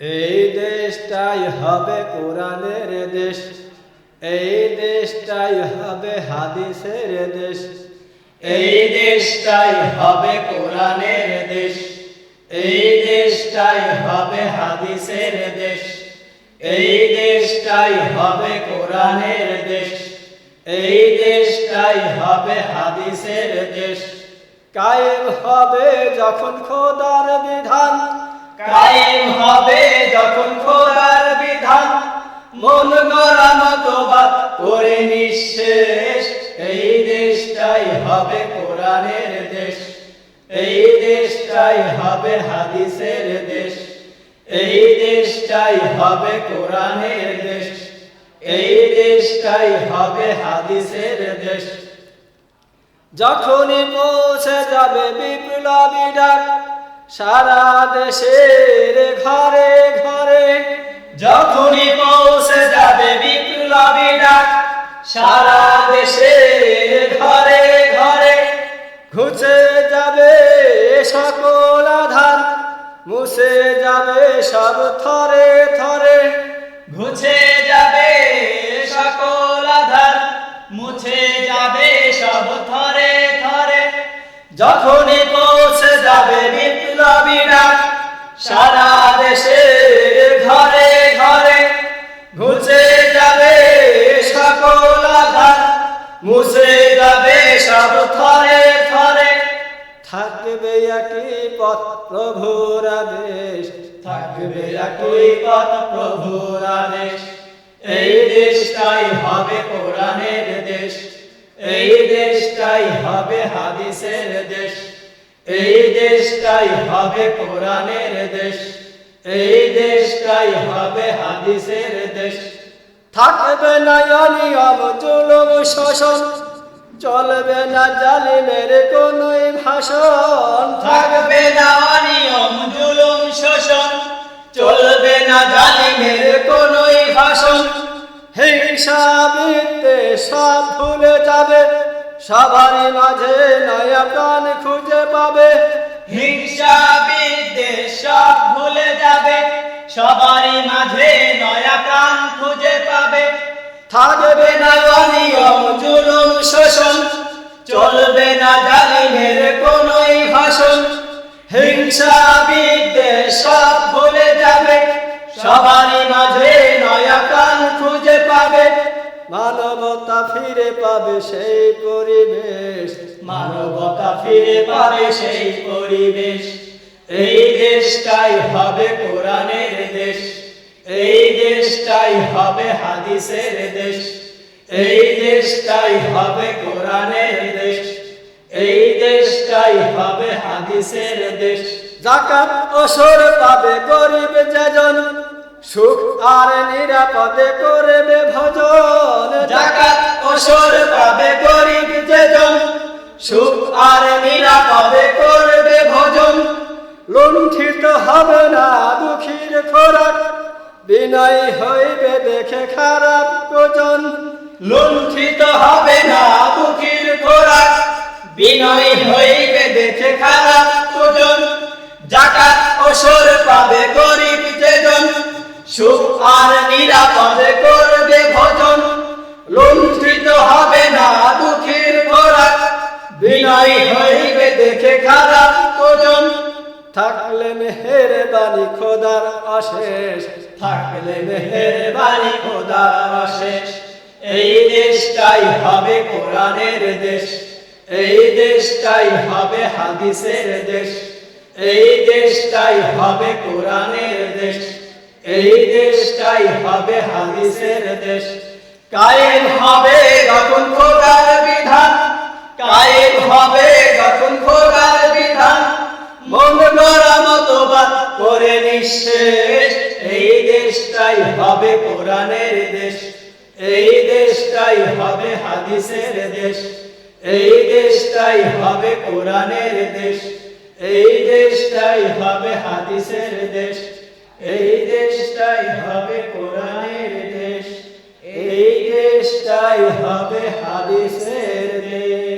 এই দেশটাই হবে কোরআনের দেশ। এই দেশটাই হবে হাদিসের দেশ। এই দেশটাই হবে কোরআনের দেশ। এই দেশটাই হবে হাদিসের দেশ। এই দেশটাই হবে কোরআনের দেশ। এই দেশটাই হবে হাদিসের দেশ। কায়েম হবে যখন খোদার বিধান। কায়েম হবে যখন খোদার বিধান। মন গড়া মতো বা করে নিঃশেষ। এই দেশটাই হবে কোরআনের দেশ। এই দেশটাই হবে হাদিসের দেশ। এই দেশটাই হবে কোরআনের দেশ। এই দেশটাই হবে হাদিসের দেশ। যখনই পৌঁছে যাবে বিপ্লবী ডাক সারা দেশের ঘরে ঘরে যখনই পৌঁছে যাবে বিপ্লবী ডাক, সারা দেশে ঘরে ঘরে ঘুচে যাবে সকল আধার, মুছে যাবে সব থরে থরে, ঘুচে যাবে সকল আধার, মুছে যখনই পৌঁছে যাবে বিপ্লবী ডাক সারা দেশে ঘরে ঘরে ঘুচে যাবে সকল আধার, মুছে যাবে সব থরে থরে। থাকবে একই পথ প্রভুর আদেশ, থাকবে একই পথ প্রভুর আদেশ। এই দেশটাই হবে কোরআনের দেশ। এই দেশটাই হবে হাদিসের দেশ। এই দেশটাই হবে কোরআনের দেশ। এই দেশটাই হবে হাদিসের দেশ। থাকবে না অনিয়ম, জুলুম শোষণ চলবে না জালিমের কোনই ভাষণ। থাকবে না অনিয়ম, জুলুম শোষণ চলবে না জালিমের কোনই ভাষণ। হিংসা সব ভুলে যাবে। মাঝে নয়া প্রাণ খুঁজে পাবে। হিংসা সব ভুলে যাবে। মাঝে নয়া প্রাণ খুঁজে পাবে। থাকবে না অনিয়ম, জুলুম, শোষণ। চলবে না জালিমের কোনই ভাষণ। হিংসা সব ভুলে যাবে। সবারই মাঝে পাবে মানবতা ফিরে পাবে সেই পরিবেশ। মানবতা ফিরে পাবে সেই পরিবেশ। এই দেশটাই হবে কোরআনের দেশ। এই দেশটাই হবে হাদিসের দেশ। এই দেশটাই হবে কোরআনের দেশ। এই দেশটাই হবে হাদিসের দেশ। জাকাত ওসর পাবে গরিব যেজন। সুখ আর নিরাপদে করবে ভজন। জাকাত ওসর পাবে গরিব যেজন। সুখ আর নিরাপদে করবে ভজন। লুণ্ঠিত হবে না দুঃখীর খোরাক। বিনয় হইবে দেখে খারাপ ওজন লুণ্ঠিত হবে না দুঃখীর খোরাক। বিনয় হইবে দেখে আর নিরাপদে করবে ভজন। লুণ্ঠিত হবে না দুঃখীর খোরাক। বিনয় হইবে দেখে খারাপ ওজন থাকলে মেহের বাণী খোদার অশেষ। থাকলে মেহেরবানি খোদার অশেষ। এই দেশটাই হবে কোরআনের দেশ। এই দেশটাই হবে হাদিসের দেশ। এই দেশটাই হবে কোরআনের দেশ। এই দেশটাই হবে হাদিসের দেশ। কায়েম হবে যখন খোদার বিধান। কায়েম হবে যখন খোদার বিধান। মন গড়া মতো করে নিঃশেষ। এই দেশটাই হবে কোরআনের দেশ। এই দেশটাই হবে হাদিসের দেশ। এই দেশটাই হবে কোরআনের দেশ। এই দেশটাই হবে হাদিসের দেশ। এই দেশটাই হবে হাদিসের দেশ